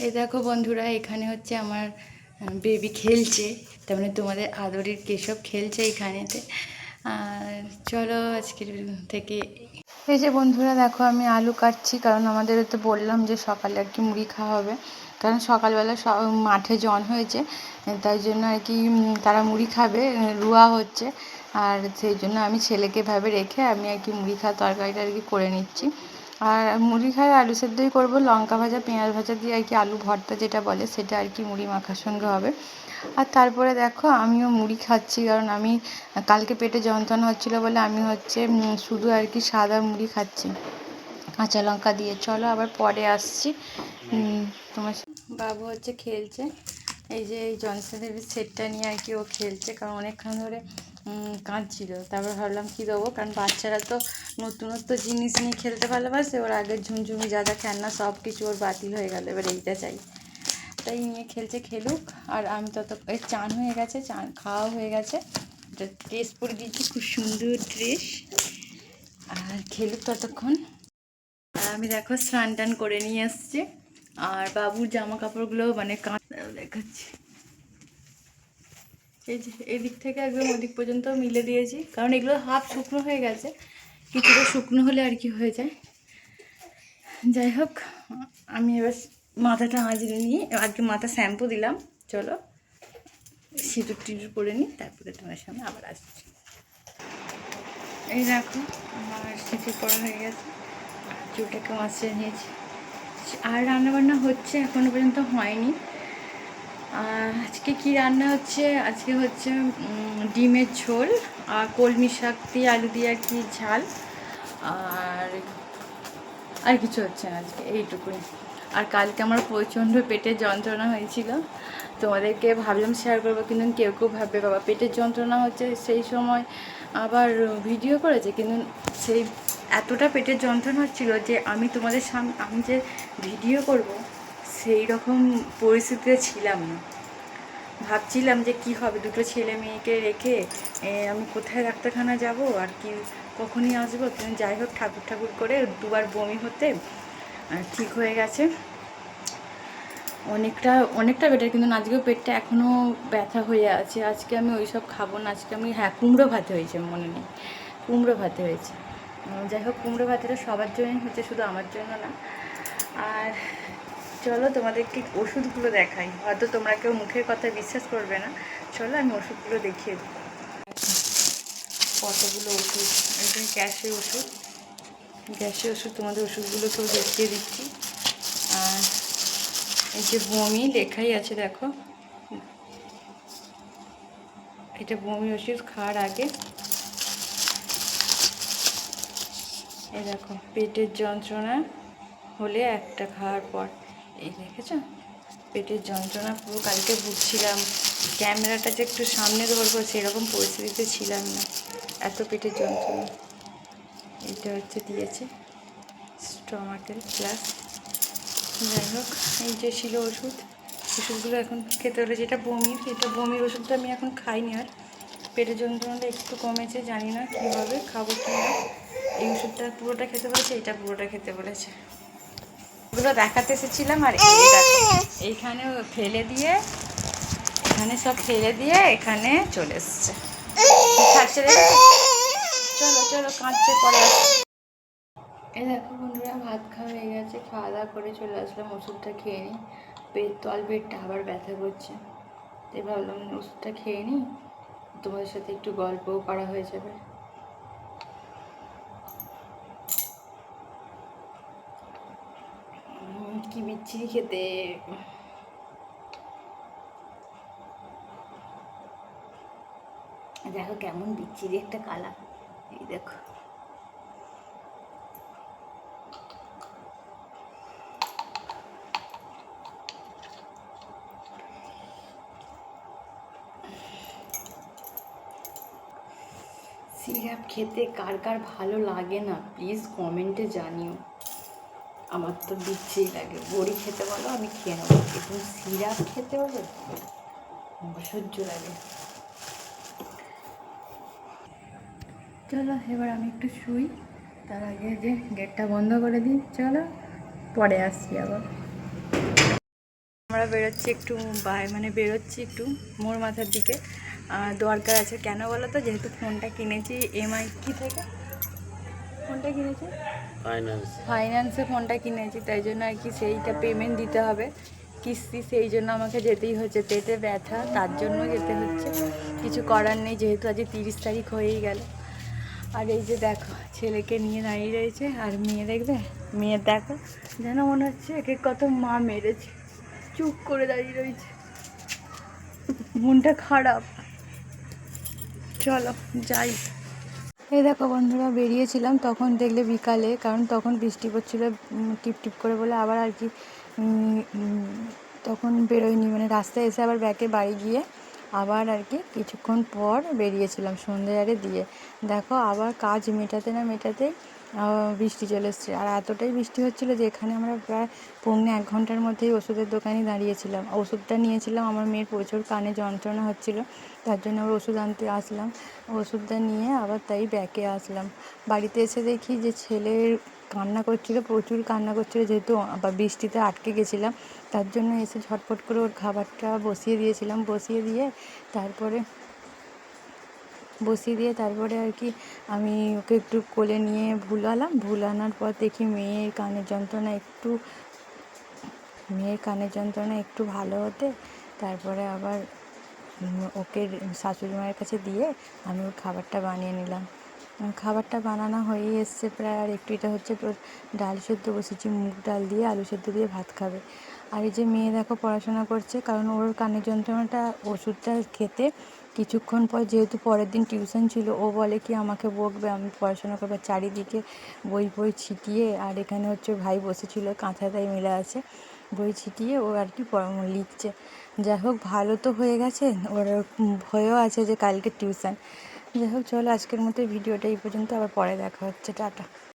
এই দেখো বন্ধুরা, এখানে হচ্ছে আমার বেবি খেলছে। তার মানে তোমাদের আদরের কেশব খেলছে এখানেতে। আর চলো আজকের থেকে এই যে বন্ধুরা, দেখো আমি আলু কাটছি, কারণ আমাদের তো বললাম যে সকালে আর কি মুড়ি খাওয়া হবে। কারণ সকালবেলা সব মাঠে জন হয়েছে, তাই জন্য আর কি তারা মুড়ি খাবে, রুয়া হচ্ছে। আর সেই জন্য আমি ছেলেকে ভাবে রেখে আমি আর কি মুড়ি খাওয়া তরকারিটা আর কি করে নিচ্ছি। আর মুড়ি খায় আলু সেদ্ধই করব। লঙ্কা ভাজা, পেঁয়াজ ভাজা দিয়ে আর কি আলু ভর্তা যেটা বলে, সেটা আর কি মুড়ি মাখার সঙ্গে হবে। আর তারপরে দেখো, আমিও মুড়ি খাচ্ছি, কারণ আমি কালকে পেটে যন্ত্রণা হচ্ছিল বলে আমি হচ্ছে শুধু আর কি সাদা মুড়ি খাচ্ছি। কাঁচা লঙ্কা দিয়ে। চলো আবার পরে আসছি। তোমার বাবু হচ্ছে খেলছে। এই যে এই জনসন দেবীর সেটটা নিয়ে আর কি ও খেলছে, কারণ অনেকক্ষণ ধরে কাঁদছিল। তারপর ভাবলাম, কী দেবো? কারণ বাচ্চারা তো নতুনত্ব জিনিস নিয়ে খেলতে ভালোবাসে। ওর আগের ঝুমঝুমি যা যা খেলনা, সব কিছু ওর বাতিল হয়ে গেল। এবার এইটা চাই। তাই নিয়ে খেলছে খেলুক। আর আমি তত এই চান হয়ে গেছে, চান খাওয়া হয়ে গেছে। ড্রেস পরে দিয়েছি, খুব সুন্দর ড্রেস আর খেলুক ততক্ষণ। আর আমি দেখো স্নান টান করে নিয়ে এসছি। আর বাবুর জামা কাপড়গুলো মানে কাঁচা দেখাচ্ছি। এই যে এদিক থেকে একদম ওদিক পর্যন্ত মিলে দিয়েছি। কারণ এগুলো হাফ শুকনো হয়ে গেছে। কিছুটা শুকনো হলে আর কি হয়ে যায়। যাই হোক, আমি এবার মাথাটা আজরে নিয়ে, আজকে মাথা শ্যাম্পু দিলাম। চলো, সিঁদুর টিঁদুর করে নিই, তারপরে তোমার সামনে আবার আসছি। এই দেখো, আমার সিঁদুর পড়া হয়ে গেছে। আর চুলটাকে মাছিয়ে নিয়েছি। আর রান্নাবান্না হচ্ছে এখনও পর্যন্ত হয়নি। আজকে কি রান্না হচ্ছে? আজকে হচ্ছে ডিমের ঝোল আর কলমি শাক দিয়ে আলু দিয়ে আর কি ঝাল। আর আর কিছু হচ্ছে না আজকে, এইটুকুই। আর কালকে আমার প্রচণ্ড পেটে যন্ত্রণা হয়েছিল। তোমাদেরকে ভাবলাম শেয়ার করব, কিন্তু কেউ কেউ ভাববে, বাবা, পেটের যন্ত্রণা হচ্ছে সেই সময় আবার ভিডিও করেছে। কিন্তু সেই এতটা পেটের যন্ত্রণা হচ্ছিল যে আমি তোমাদের সামনে আমি যে ভিডিও করব, সেই রকম পরিস্থিতিতে ছিলাম না। ভাবছিলাম যে কি হবে? দুটো ছেলে মেয়েকে রেখে আমি কোথায় ডাক্তারখানা যাব? আর কি, কখনই আসব? কিন্তু যাই হোক, ঠাকুর ঠাকুর করে দুবার বমি হতে ঠিক হয়ে গেছে। অনেকটা অনেকটা বেটার কিন্তু আজকেও পেটটা এখনও ব্যথা হয়ে আছে। আজকে আমি ওই সব খাব না। আজকে আমি হ্যাঁ কুমড়ো ভাতে হয়েছে মনে নেই। কুমড়ো ভাতে হয়েছে। যাই হোক, কুমড়ো ভাতেটা সবার জন্যই হচ্ছে, শুধু আমার জন্য না। আর চলো তোমাদেরকে ওষুধগুলো দেখাই। হয়তো তোমরা কেউ মুখের কথা বিশ্বাস করবে না। চলো আমি ওষুধগুলো দেখিয়ে দিই। কতগুলো ওষুধ? একদম গ্যাসের ওষুধ। গ্যাসের ওষুধ তোমাদের ওষুধগুলো সব দেখিয়ে দিচ্ছি। আর এই যে বমি লেখাই আছে, দেখো। এটা বমি ওষুধ খাওয়ার আগে। এই দেখো, পেটের যন্ত্রণা হলে একটা খাওয়ার পর। এই দেখেছ? পেটের যন্ত্রণা পুরো কালকে ভুগছিলাম। ক্যামেরাটা যে একটু সামনে ধরবো, সেরকম পরিস্থিতিতে ছিলাম না। এত পেটের যন্ত্রণা। এটা হচ্ছে দিয়েছে স্টমাকের প্লাস যাই হোক, এই যে ছিল ওষুধ। ওষুধগুলো এখন খেতে হলে। যেটা বমির এটা বমির ওষুধটা আমি এখন খাইনি আর। পেটের যন্ত্রণাটা একটু কমেছে, জানি না কী হবে খাব কি না এই ওষুধটা পুরোটা খেতে বলেছে, এটা পুরোটা খেতে বলেছে। ওগুলো দেখাতে এসেছিলাম আর এইখানে ফেলে দিয়ে, এখানে সব ফেলে দিয়ে এখানে চলে এসছে। চলো চলো, কাঁদছে পরে এই দেখো বন্ধুরা, ভাত খাওয়া হয়ে গেছে, খাওয়া দাওয়া করে চলে আসলাম, ওষুধটা খেয়ে নিই পেট, তল পেটটা আবার ব্যথা করছে। তাই ভাবলাম ওষুধটা খেয়ে নিই তোমাদের সাথে একটু গল্পও করা হয়ে যাবে। কি বিচ্ছিরি খেতে? দেখো কেমন বিচ্ছিরি একটা কালার। এই দেখো। সিরাপ খেতে কার কার ভালো লাগে না? প্লিজ কমেন্টে জানিও। আমার তো বিচ্ছিরি লাগে। বড়ি খেতে বলো, আমি খেয়ে নেব। কিন্তু সিরাপ খেতে বলো, অসহ্য লাগে। চলো, এবার আমি একটু শুই। তার আগে যে গেটটা বন্ধ করে দিই, চলো, পরে আসছি আবার। আমরা বেরোচ্ছি একটু বাই মানে বেরোচ্ছি একটু মোর মাথার দিকে। দরকার আছে কেন বলো তো? যেহেতু ফোনটা কিনেছি এমআই কি থেকে। ফোনটা কিনেছি? ফাইন্যান্স ফাইন্যান্সে ফোনটা কিনেছি তাই জন্য আর কি সেইটা পেমেন্ট দিতে হবে। কিস্তি সেই জন্য আমাকে যেতেই হচ্ছে। পেটে ব্যথা তার জন্য যেতে হচ্ছে। কিছু করার নেই যেহেতু আজ তিরিশ তারিখ হয়েই গেল। আর এই যে দেখো ছেলেকে নিয়ে দাঁড়িয়ে রয়েছে। আর মেয়ে দেখবে? মেয়ের দেখো যেন মনে হচ্ছে একে কত মা মেরেছে। চুপ করে দাঁড়িয়ে রয়েছে। মনটা খারাপ। চলো যাই। এই দেখো বন্ধুরা, বেরিয়েছিলাম তখন দেখলে বিকালে, কারণ তখন বৃষ্টি পড়ছিলো টিপ টিপ করে বলে আবার আর কি তখন বেরোয়নি। মানে রাস্তায় এসে আবার ব্যাকে বাড়ি গিয়ে আবার আর কি কিছুক্ষণ পর বেরিয়েছিলাম সন্ধ্যে আরে দিয়ে। দেখো আবার কাজ মেটাতে না মেটাতে বৃষ্টি চলে এসছে। আর এতটাই বৃষ্টি হচ্ছিল যে এখানে আমরা প্রায় পৌনে এক ঘণ্টার মধ্যেই ওষুধের দোকানে দাঁড়িয়েছিলাম। ওষুধটা নিয়েছিলাম, আমার মেয়ের প্রচুর কানে যন্ত্রণা হচ্ছিল, তার জন্য আবার ওষুধ আনতে আসলাম। ওষুধটা নিয়ে আবার তাই ব্যাকে আসলাম। বাড়িতে এসে দেখি যে ছেলের কান্না করছিল, প্রচুর কান্না করছিল, যেহেতু আবার বৃষ্টিতে আটকে গেছিলাম, তার জন্য এসে ঝটপট করে ওর খাবারটা বসিয়ে দিয়েছিলাম। বসিয়ে দিয়ে তারপরে বসিয়ে দিয়ে তারপরে আর কি আমি ওকে একটু কোলে নিয়ে ভুলালাম। ভুলানোর পর দেখি মেয়ের কানের যন্ত্রণা একটু, মেয়ের কানের যন্ত্রণা একটু ভালো হতে তারপরে আবার ওকে শাশুড়ি মায়ের কাছে দিয়ে আমি ওর খাবারটা বানিয়ে নিলাম। খাবারটা বানানো হয়েই এসছে প্রায়, আর একটু এটা হচ্ছে তোর ডাল সেদ্ধ বসেছি, মুগ ডাল দিয়ে আলু সেদ্ধ দিয়ে ভাত খাবে। আর এই যে মেয়ে দেখো পড়াশোনা করছে, কারণ ওর কানের যন্ত্রণাটা ওষুধটা খেতে কিছুক্ষণ পর, যেহেতু পরের দিন টিউশন ছিল, ও বলে কি আমাকে বকবে, আমি পড়াশোনা করব, চারিদিকে বই বই ছিটিয়ে, আর এখানে হচ্ছে ভাই বসেছিল কাঁথাটাই মিলে আছে, বই ছিটিয়ে ও আর কি লিখছে। যাই হোক, ভালো তো হয়ে গেছে, ওর ভয়ও আছে যে কালকে টিউশন। যাই হোক চলো আজকের মতো ভিডিওটা এই পর্যন্ত আবার পরে দেখা হচ্ছে টাটা।